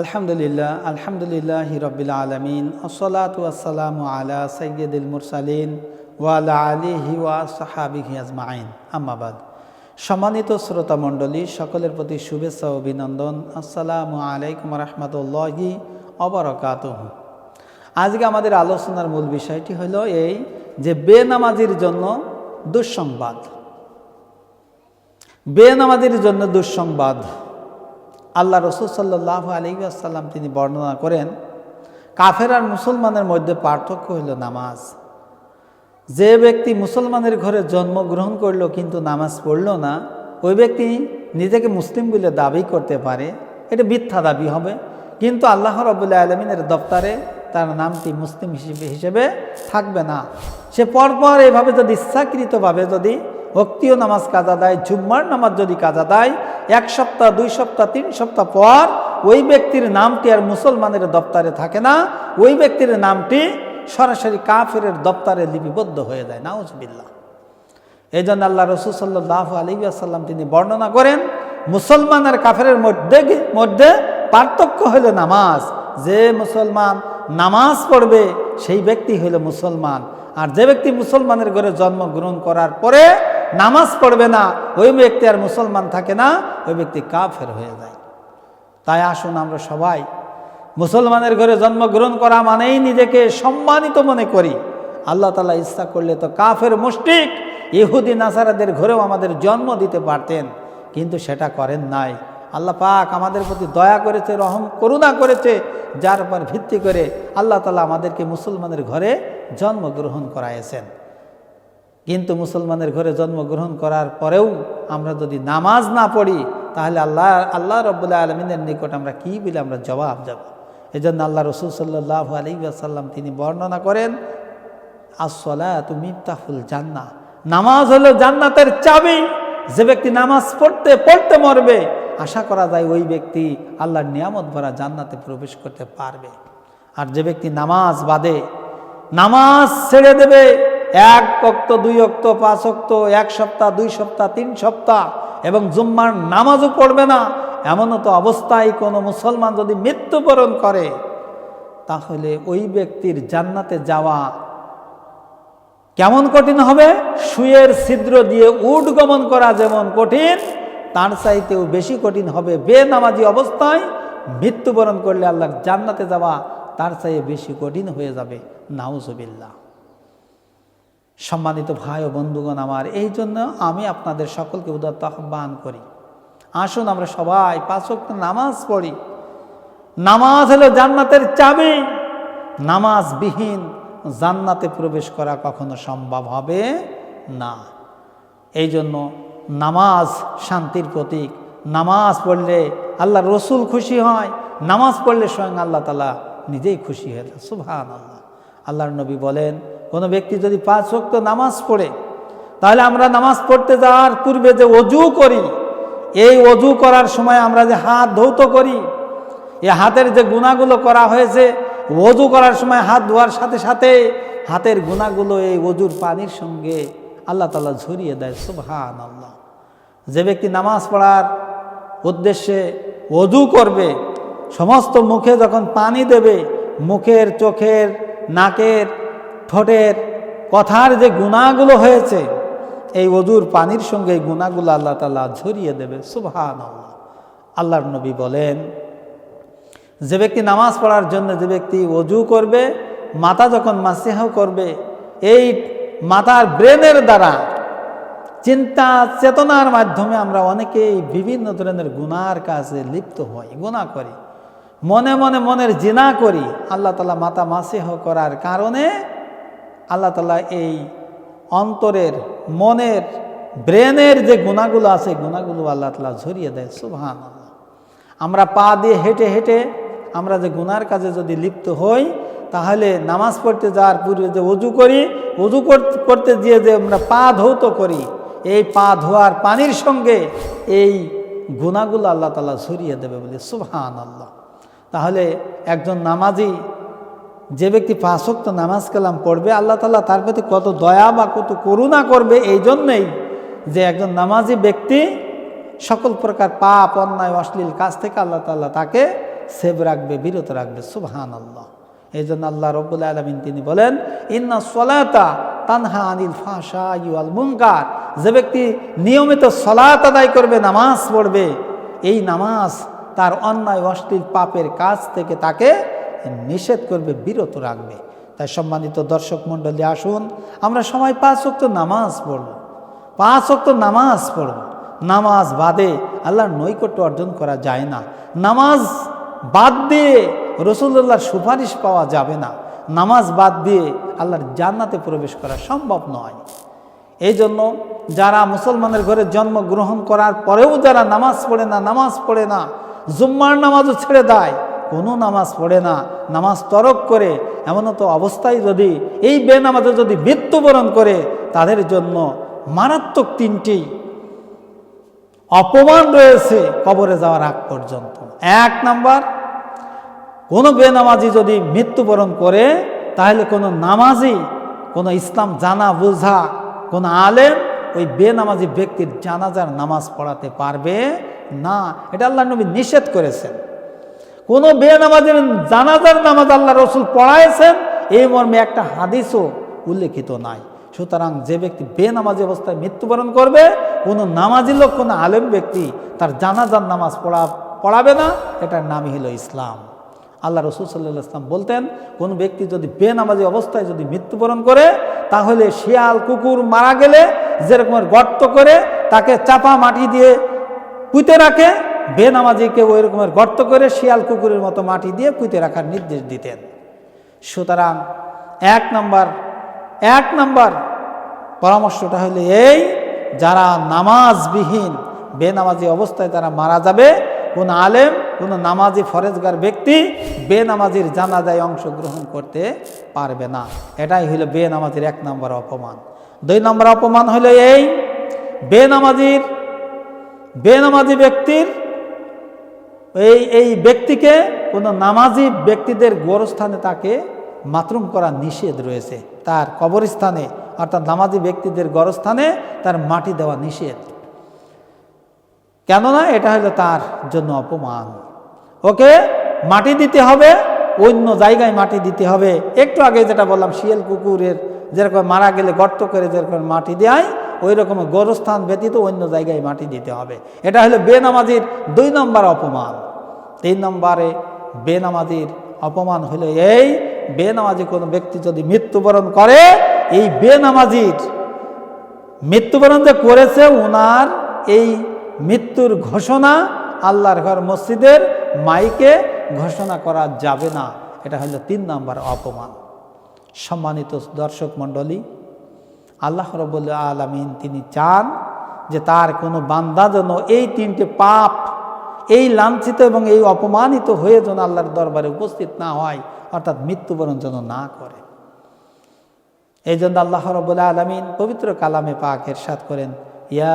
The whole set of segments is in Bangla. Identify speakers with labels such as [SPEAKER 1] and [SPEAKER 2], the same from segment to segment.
[SPEAKER 1] আলহামদুলিল্লাহ আলহামদুলিল্লাহ রবিল আলমিন, আসসালাতু আসসালামু আলা সৈয়দুল মুরসালিন ওয়ালা আলিহি ওয়া সাহাবিহি আজমাইন। আম্মাবাদ সম্মানিত শ্রোতা মণ্ডলী, সকলের প্রতি শুভেচ্ছা অভিনন্দন। আসসালামু আলাইকুম রহমতুল্লাহি অবরকাত আজকে আমাদের আলোচনার মূল বিষয়টি হলো এই যে বেনামাজির জন্য দুঃসংবাদ। বেনামাজির জন্য দুঃসংবাদ আল্লাহ রসুল সাল্লাহ আলী আসাল্লাম তিনি বর্ণনা করেন, কাফের আর মুসলমানের মধ্যে পার্থক্য হইল নামাজ। যে ব্যক্তি মুসলমানের ঘরে জন্মগ্রহণ করল কিন্তু নামাজ পড়ল না, ওই ব্যক্তি নিজেকে মুসলিম বলে দাবি করতে পারে, এটা মিথ্যা দাবি হবে। কিন্তু আল্লাহ রবুল্লাহ আলমিনের দপ্তরে তার নামটি মুসলিম হিসেবে হিসেবে থাকবে না। সে পরপর এভাবে যদি ইচ্ছাকৃতভাবে যদি ভক্তিও নামাজ কাজা দেয়, জুম্মার নামাজ যদি কাজা দেয়, এক সপ্তাহ, দুই সপ্তাহ, তিন সপ্তাহ পর ওই ব্যক্তির নামটি আর মুসলমানের দপ্তরে থাকে না, ওই ব্যক্তির নামটি সরাসরি কাফের দপ্তরে লিপিবদ্ধ হয়ে যায় নাউজবিল্লা এই জন্য আল্লাহ রসুল সাল্লাহ আলী আসাল্লাম তিনি বর্ণনা করেন, মুসলমান আর কাফের মধ্যে মধ্যে পার্থক্য হলো নামাজ। যে মুসলমান নামাজ পড়বে, সেই ব্যক্তি হলো মুসলমান। আর যে ব্যক্তি মুসলমানের ঘরে জন্মগ্রহণ করার পরে নামাজ পড়বে না, ওই ব্যক্তি আর মুসলমান থাকে না, ওই ব্যক্তি কাফের হয়ে যায়। তাই আসুন আমরা সবাই মুসলমানের ঘরে জন্মগ্রহণ করা মানেই নিজেকে সম্মানিত মনে করি। আল্লাহ তালা ইচ্ছা করলে তো কাফের মুষ্টিক ইহুদি, নাসারাদের ঘরেও আমাদের জন্ম দিতে পারতেন, কিন্তু সেটা করেন নাই। আল্লাহ পাক আমাদের প্রতি দয়া করেছে, রহম, করুণা করেছে, যার উপর ভিত্তি করে আল্লাহ তালা আমাদেরকে মুসলমানের ঘরে জন্মগ্রহণ করাইয়েছেন। কিন্তু মুসলমানের ঘরে জন্মগ্রহণ করার পরেও আমরা যদি নামাজ না পড়ি, তাহলে আল্লাহ আল্লাহ রব্বুল্লাহ আলমিনের নিকট আমরা কী বলে আমরা জবাব যাব? এই জন্য আল্লাহ রসুল সাল্লাহ আলী আসাল্লাম তিনি বর্ণনা করেন আসলা তুমি তাফুল জান্না নামাজ হলো জান্নাতের চাবি। যে ব্যক্তি নামাজ পড়তে পড়তে মরবে, আশা করা যায় ওই ব্যক্তি আল্লাহর নিয়ামত ভরা জান্নাতে প্রবেশ করতে পারবে। আর যে ব্যক্তি নামাজ বাদে, নামাজ ছেড়ে দেবে এক অক্ত, দুই অক্ত, পাঁচ অক্ত, এক সপ্তাহ, দুই সপ্তাহ, তিন সপ্তাহ এবং জুম্মার নামাজও পড়বে না। এমনও তো অবস্থায় কোনো মুসলমান যদি মৃত্যুবরণ করে, তাহলে ওই ব্যক্তির জান্নাতে যাওয়া কেমন কঠিন হবে? সুয়ের ছিদ্র দিয়ে উড গমন করা যেমন কঠিন, তার চাইতেও বেশি কঠিন হবে বেনামাজি অবস্থায় মৃত্যুবরণ করলে আল্লাহর জান্নাতে যাওয়া তার চাইয়ে বেশি কঠিন হয়ে যাবে। নাউজবিল্লা সম্মানিত ভাই ও বন্ধুগণ আমার, এই জন্য আমি আপনাদের সকলকে উদাত্ত আহ্বান করি। আসুন আমরা সবাই পাঁচক্ত নামাজ পড়ি। নামাজ হলো জান্নাতের চাবি। নামাজবিহীন জান্নাতে প্রবেশ করা কখনো সম্ভব হবে না। এই জন্য নামাজ শান্তির প্রতীক। নামাজ পড়লে আল্লাহ রসুল খুশি হয়। নামাজ পড়লে স্বয়ং আল্লাহ তালা নিজেই খুশি হয়ে সুভান আল্লাহ আল্লাহর নবী বলেন কোনো ব্যক্তি যদি পাঁচ শক্ত নামাজ পড়ে, তাহলে আমরা নামাজ পড়তে যাওয়ার পূর্বে যে অজু করি, এই অজু করার সময় আমরা যে হাত ধৌত করি, এ হাতের যে গুণাগুলো করা হয়েছে, অজু করার সময় হাত ধোয়ার সাথে সাথে হাতের গুণাগুলো এই অজুর পানির সঙ্গে আল্লাহ তালা ঝরিয়ে দেয় সুবহান আল্লাহ যে ব্যক্তি নামাজ পড়ার উদ্দেশ্যে অজু করবে, সমস্ত মুখে যখন পানি দেবে, মুখের, চোখের, নাকের ঠোঁটের কথার যে গুণাগুলো হয়েছে, এই অজুর পানির সঙ্গে এই গুণাগুলো আল্লাহ তালা ঝরিয়ে দেবে। সুবহান আল্লাহ আল্লাহর নবী বলেন, যে ব্যক্তি নামাজ পড়ার জন্য যে ব্যক্তি অজু করবে, মাতা যখন মাসিহাও করবে, এই মাতার ব্রেনের দ্বারা চিন্তা চেতনার মাধ্যমে আমরা অনেকেই বিভিন্ন ধরনের গুনার কাজে লিপ্ত হই গুণা করি। মনে মনে মনের জিনা করি, আল্লাহ তালা মাথা মাসিহ করার কারণে আল্লাহ তালা এই অন্তরের মনের, ব্রেনের যে গুণাগুলো আছে গুণাগুলো আল্লাহ তালা ঝরিয়ে দেয় সুবহান আল্লাহ আমরা পা দিয়ে হেঁটে হেঁটে আমরা যে গুনার কাজে যদি লিপ্ত হই, তাহলে নামাজ পড়তে যাওয়ার পূর্বে যে অজু করি, অজু করতে গিয়ে যে আমরা পা ধৌত করি, এই পা ধোয়ার পানির সঙ্গে এই গুণাগুলো আল্লাহ তালা ঝরিয়ে দেবে বলে সুবহান আল্লাহ তাহলে একজন নামাজি যে ব্যক্তি পাঁচক্ত নামাজ কালাম পড়বে, আল্লাহ তালা তার প্রতি কত দয়া বা কত করুণা করবে এই জন্যেই যে একজন নামাজি ব্যক্তি সকল প্রকার পাপ, অন্যায়, অশ্লীল কাজ থেকে আল্লাহ তাল্লাহ তাকে সেভ রাখবে, বিরত রাখবে। সুবহান আল্লাহ এই জন্য আল্লাহ রব্বুল আলমিন তিনি বলেন, ইন্না সলাতা তানহা আনিল ফাঁসা ইউআল মুঙ্কার যে ব্যক্তি নিয়মিত সলাত আদায় করবে, নামাজ পড়বে, এই নামাজ তার অন্যায়, অশ্লীল পাপের কাজ থেকে তাকে নিষেধ করবে, বিরত রাখবে। তাই সম্মানিত দর্শক মণ্ডলী, আসুন আমরা সময় পাঁচ অক্ত নামাজ পড়ব। পাঁচ অক্ত নামাজ পড়ব। নামাজ বাদে আল্লাহর নৈকট্য অর্জন করা যায় না। নামাজ বাদ দিয়ে রসুল্লাহর সুপারিশ পাওয়া যাবে না। নামাজ বাদ দিয়ে আল্লাহর জান্নাতে প্রবেশ করা সম্ভব নয়। এই জন্য যারা মুসলমানের ঘরে জন্মগ্রহণ করার পরেও যারা নামাজ পড়ে না, নামাজ পড়ে না, জুম্মার নামাজও ছেড়ে দেয় কোনো নামাজ পড়ে না, নামাজ তরক করে, এমন তো অবস্থায় যদি এই বেনামাজে যদি মৃত্যুবরণ করে, তাদের জন্য মারাত্মক তিনটি অপমান রয়েছে কবরে যাওয়ার আগ পর্যন্ত। এক নাম্বার, কোনো বেনামাজি যদি মৃত্যুবরণ করে, তাহলে কোনো নামাজি, কোনো ইসলাম জানা বোঝা, কোনো আলেম ওই বেনামাজি ব্যক্তির জানাজার নামাজ পড়াতে পারবে? না, এটা আল্লাহ নবী নিষেধ করেছেন। কোনো বেনামাজের জানাজার নামাজ আল্লাহ রসুল পড়াইছেন, এই মর্মে একটা হাদিসও উল্লেখিত নাই। সুতরাং যে ব্যক্তি বেনামাজি অবস্থায় মৃত্যুবরণ করবে, কোনো নামাজি লোক, কোনো আলেম ব্যক্তি তার জানাজার নামাজ পড়া, পড়াবে না, এটার নামই হলো ইসলাম। আল্লাহ রসুল সাল্লাহ ইসলাম বলতেন, কোন ব্যক্তি যদি বেনামাজি অবস্থায় যদি মৃত্যুবরণ করে, তাহলে শিয়াল, কুকুর মারা গেলে যেরকমের গর্ত করে তাকে চাপা মাটি দিয়ে পুঁতে রাখে বেনামাজিকে ওই রকমের গর্ত করে শিয়াল কুকুরের মতো মাটি দিয়ে পুঁতে রাখার নির্দেশ দিতেন। সুতরাং এক নাম্বার এক নাম্বার পরামর্শটা হলো এই, যারা নামাজবিহীন, বেনামাজি অবস্থায় তারা মারা যাবে, কোন আলেম, কোন নামাজি ফরেজগার ব্যক্তি বেনামাজির জানাজায় অংশগ্রহণ করতে পারবে না। এটাই হলো বেনামাজির এক নম্বর অপমান। দুই নম্বর অপমান হলো এই, বেনামাজির, বেনামাজি ব্যক্তির এই এই ব্যক্তিকে কোনো নামাজি ব্যক্তিদের গোরস্থানে তাকে মাতরুম করা নিষেধ রয়েছে। তার কবরস্থানে, অর্থাৎ নামাজি ব্যক্তিদের গরস্থানে তার মাটি দেওয়া নিষেধ। কেননা এটা হলো তার জন্য অপমান। ওকে মাটি দিতে হবে, অন্য জায়গায় মাটি দিতে হবে। একটু আগে যেটা বললাম, শিয়াল কুকুরের যেরকম মারা গেলে গর্ত করে যেরকম মাটি দেয় ওই রকম গোরস্থান ব্যতীত অন্য জায়গায় মাটি দিতে হবে। এটা হলো বেনামাজির দুই নম্বর অপমান। তিন নম্বরে বেনামাজির অপমান হলো এই, বেনামাজি কোনো ব্যক্তি যদি মৃত্যুবরণ করে, এই বেনামাজির মৃত্যুবরণ যে করেছে ওনার এই মৃত্যুর ঘোষণা আল্লাহর ঘর মসজিদের মাইকে ঘোষণা করা যাবে না। এটা হলো তিন নম্বর অপমান। সম্মানিত দর্শক মণ্ডলী আল্লাহ রবুল্লা আলমিন তিনি চান যে তার কোনো বান্দা যেন এই তিনটে পাপ, এই লাঞ্ছিত এবং এই অপমানিত হয়ে যেন আল্লাহর দরবারে উপস্থিত না হয়, অর্থাৎ মৃত্যুবরণ যেন না করে। এই জন্য আল্লাহ রবুল্লা আলমিন পবিত্র কালামে পাক এরশাদ করেন, ইয়া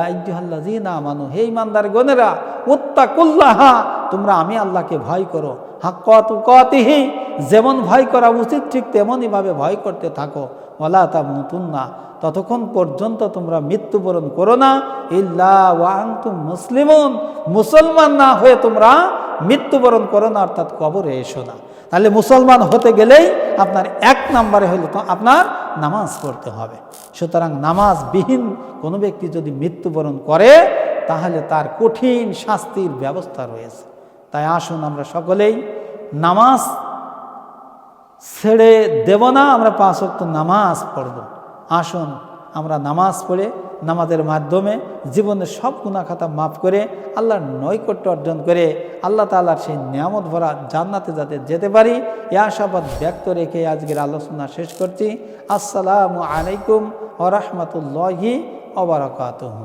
[SPEAKER 1] না মানু হে ইমানদার গনেরা, উত্তাকুল্লাহা, তোমরা আমি আল্লাহকে ভয় করো। হাক্কত কতিহি যেমন ভয় করা উচিত, ঠিক তেমনইভাবে ভয় করতে থাকো। ওলা তা মুতুন্না ততক্ষণ পর্যন্ত তোমরা মৃত্যুবরণ করো না। ইল্লা ওয়াংতুম মুসলিমুন। মুসলমান না হয়ে তোমরা মৃত্যুবরণ করো না, অর্থাৎ কবরে এসো না। তাহলে মুসলমান হতে গেলেই আপনার এক নম্বরে হইলে তো আপনার নামাজ পড়তে হবে। সুতরাং নামাজবিহীন কোনো ব্যক্তি যদি মৃত্যুবরণ করে, তাহলে তার কঠিন শাস্তির ব্যবস্থা রয়েছে। তাই আসুন আমরা সকলেই নামাজ ছেড়ে দেব না, আমরা পাঁচ অক্ট নামাজ পড়ব। আসুন, আমরা নামাজ পড়ে নামাজের মাধ্যমে জীবনের সব গুণাখাতা মাফ করে আল্লাহর নৈকট্য অর্জন করে আল্লাহ তাল্লাহার সেই নিয়ামত ভরা জান্নাতে যাতে যেতে পারি, এ আশাবাদ ব্যক্ত রেখে আজকের আলোচনা শেষ করছি। আসসালামু আলাইকুম ওরহমতুল্লাহি ওবরাকাতহ